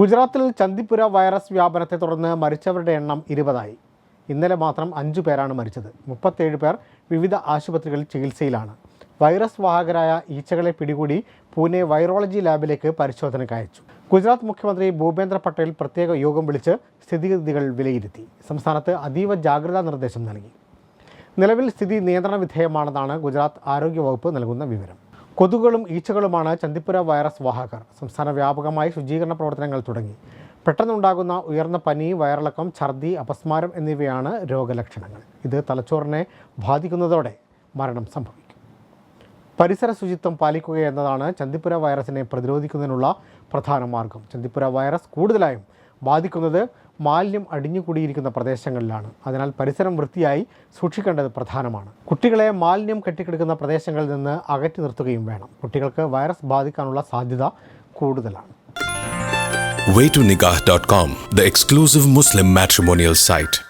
ഗുജറാത്തിൽ ചന്ദിപ്പുര വൈറസ് വ്യാപനത്തെ തുടർന്ന് മരിച്ചവരുടെ എണ്ണം ഇരുപതായി. ഇന്നലെ മാത്രം അഞ്ചു പേരാണ് മരിച്ചത്. മുപ്പത്തേഴ് പേർ വിവിധ ആശുപത്രികളിൽ ചികിത്സയിലാണ്. വൈറസ് വാഹകരായ ഈച്ചകളെ പിടികൂടി പൂനെ വൈറോളജി ലാബിലേക്ക് പരിശോധനയ്ക്ക് അയച്ചു. ഗുജറാത്ത് മുഖ്യമന്ത്രി ഭൂപേന്ദ്ര പട്ടേൽ പ്രത്യേക യോഗം വിളിച്ച് സ്ഥിതിഗതികൾ വിലയിരുത്തി. സംസ്ഥാനത്ത് അതീവ ജാഗ്രതാ നിർദ്ദേശം നൽകി. നിലവിൽ സ്ഥിതി നിയന്ത്രണ വിധേയമാണെന്നാണ് ഗുജറാത്ത് ആരോഗ്യവകുപ്പ് നൽകുന്ന വിവരം. കൊതുകുകളും ഈച്ചകളുമാണ് ചന്തിപ്പുര വൈറസ് വാഹകർ. സംസ്ഥാന വ്യാപകമായി ശുചീകരണ പ്രവർത്തനങ്ങൾ തുടങ്ങി. പെട്ടെന്നുണ്ടാകുന്ന ഉയർന്ന പനി വയറിളക്കം ഛർദി അപസ്മാരം എന്നിവയാണ് രോഗലക്ഷണങ്ങൾ. ഇത് തലച്ചോറിനെ ബാധിക്കുന്നതോടെ മരണം സംഭവിക്കും. പരിസര ശുചിത്വം പാലിക്കുക എന്നതാണ് ചന്തിപ്പുര വൈറസിനെ പ്രതിരോധിക്കുന്നതിനുള്ള പ്രധാന മാർഗം. ചന്തിപ്പുര വൈറസ് കൂടുതലായും ബാധിക്കുന്നത് മാലിന്യം അടിഞ്ഞുകൂടിയിരിക്കുന്ന പ്രദേശങ്ങളിലാണ്. അതിനാൽ പരിസരം വൃത്തിയായി സൂക്ഷിക്കേണ്ടത് പ്രധാനമാണ്. കുട്ടികളെ മാലിന്യം കെട്ടിക്കിടക്കുന്ന പ്രദേശങ്ങളിൽ നിന്ന് അകറ്റി നിർത്തുകയും വേണം. കുട്ടികൾക്ക് വൈറസ് ബാധിക്കാനുള്ള സാധ്യത കൂടുതലാണ്. Waytonikah.com, the exclusive Muslim matrimonial site.